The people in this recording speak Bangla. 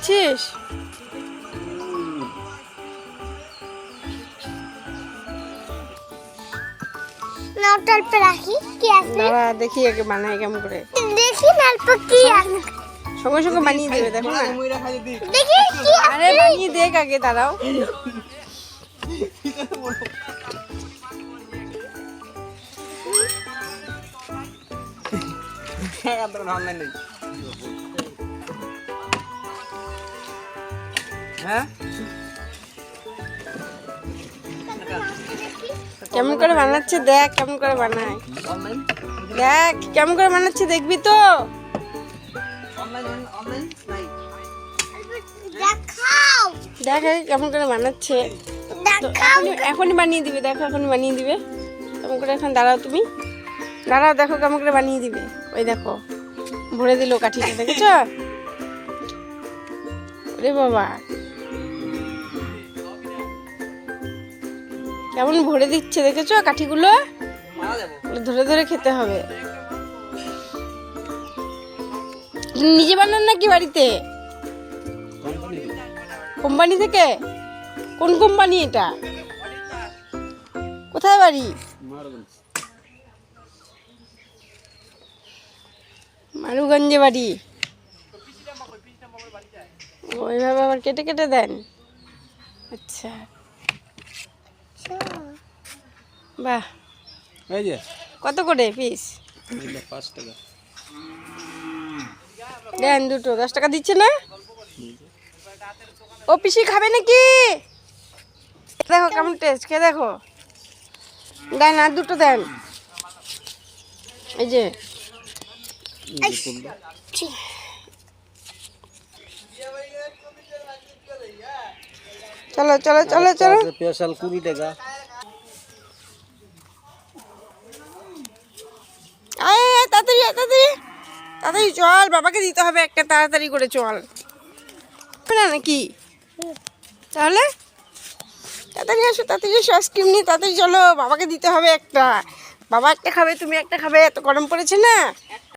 বানছিস না ওটা রাখি কি আছে? দাঁড়া দেখি আগে বানাই কেমন করে। দেখি না অল্প কি আছে। সঙ্গে সঙ্গে বানিয়ে দেবে দেখো না। দেখি কি আরে বানিয়ে দেখ আগে দাঁড়াও। হ্যাঁ? কেমন করে বানাচ্ছে দেখ, কেমন করে বানায়। দেখ, কেমন করে বানাচ্ছে দেখবি তো। দেখ কেমন করে বানাচ্ছে। এখনই বানিয়ে দিবে, দেখো এখনই বানিয়ে দিবে। কেমন করে এখন দাঁড়াও তুমি। দাঁড়াও, দেখো কেমন করে বানিয়ে দিবে। ওই দেখো, ভরে দিল কাঠিটা, দেখেছ? ওরে বাবা। কেমন ভরে দিচ্ছে দেখেছ কাঠিগুলো? ধরে ধরে খেতে হবে। নিজে বানান নাকি বাড়িতে? কোম্পানি থেকে? কোন কোম্পানি এটা? কোথায় বাড়ি? মারুগঞ্জে বাড়ি। ওইভাবে আবার কেটে কেটে দেন? আচ্ছা। বাহ এই যে। কত করে পিস পাঁচ টাকা। দেন দুটো দশ টাকা দিচ্ছে না? ও পিসি খাবে নাকি? দেখো কেমন টেস্ট খেয়ে দেখো। দেন আর দুটো দেন। এই যে। চলো চলো চলো চলো। স্পেশাল কুড়ি টাকা। আয় তাড়াতাড়ি তাড়াতাড়ি। তাড়াতাড়ি চল বাবাকে দিতে হবে একটা তাড়াতাড়ি করে চল। না নাকি তাহলে? তাড়াতাড়ি আসো তাড়াতাড়ি এসো আইসক্রিম নিয়ে তাড়াতাড়ি চলো বাবাকে দিতে হবে একটা। বাবা একটা খাবে তুমি একটা খাবে এত গরম পড়েছে না?